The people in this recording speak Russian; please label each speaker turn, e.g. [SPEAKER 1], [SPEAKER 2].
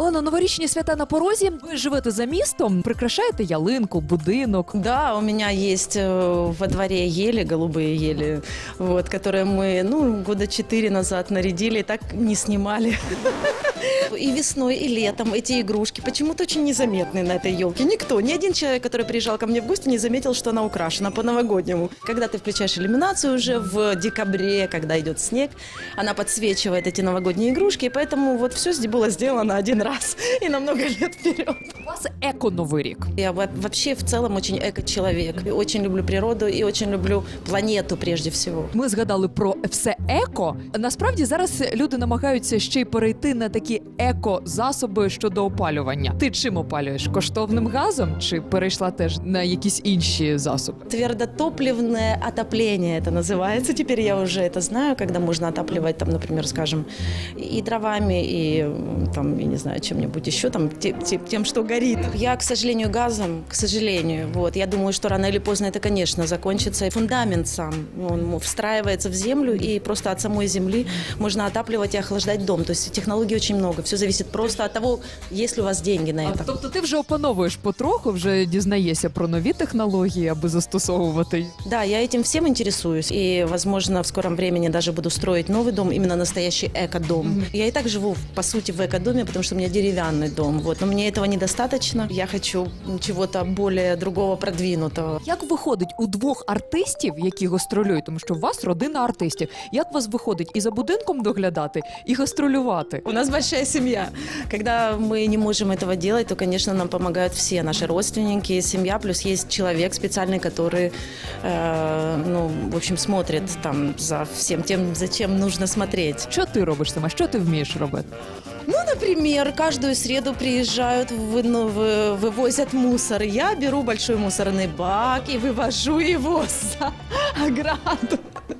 [SPEAKER 1] Олено, новорічні свята на порозі. Ви живете за містом, прикрашаєте ялинку, будинок.
[SPEAKER 2] Да, у меня есть э, во дворе ели, голубые ели, вот, которые мы, ну, года четыре назад нарядили и так не снимали. И весной, и летом эти игрушки почему-то очень незаметны на этой елке. Никто, ни один человек, который приезжал ко мне в гости, не заметил, что она украшена по-новогоднему. Когда ты включаешь иллюминацию уже в декабре, когда идет снег, она подсвечивает эти новогодние игрушки, и поэтому вот все было сделано один раз и на много лет вперед.
[SPEAKER 1] У вас еко-новий рік.
[SPEAKER 2] Я во- вообще в целом очень эко-человек. И Очень люблю природу и очень люблю планету прежде всего.
[SPEAKER 1] Ми згадали про все еко. Насправді зараз люди намагаються ще й перейти на такі еко-засоби щодо опалювання. Ти чим опалюєш? Коштовним газом чи перейшла теж на якісь інші засоби?
[SPEAKER 2] Твердотопливное отопление это называется. Теперь я уже это знаю, когда можно отапливать, там, например, скажем, и дровами, и м, там, я не знаю, чем-нибудь еще, там, те- те- тем, что горит. Я, к сожалению, газом, к сожалению, вот, я думаю, что рано или поздно это, конечно, закончится. И фундамент сам, он встраивается в землю, и просто от самой земли можно отапливать и охлаждать дом. То есть технологий очень много. Все зависит просто от того, есть ли у вас деньги на это.
[SPEAKER 1] Тобто ти вже опановуєш потроху, вже дізнаєшся про нові технології, аби застосовувати. їх.
[SPEAKER 2] Да, я этим всем интересуюсь. И, возможно, в скором времени даже буду строить новый дом, именно настоящий эко-дом. Я и так живу, по сути, в эко-доме, потому что у меня деревянный дом. Вот. Но мне этого недостаточно. Я хочу чего-то более другого, продвинутого.
[SPEAKER 1] Як виходить у двох артистів, які гастролюють, тому що у вас родина артистів, як у вас виходить і за будинком доглядати, і гастролювати?
[SPEAKER 2] У нас большая семья. Когда мы не можем этого делать, то, конечно, нам помогают все наши родственники, семья, плюс есть человек специальный, который, э, ну, в общем, смотрит там за всем тем, зачем нужно смотреть.
[SPEAKER 1] Що ти робиш сама? Що ти вмієш робити?
[SPEAKER 2] Ну, например, каждую среду приезжают, вы- ну, вы- вывозят мусор. Я беру большой мусорный бак и вывожу его за ограду.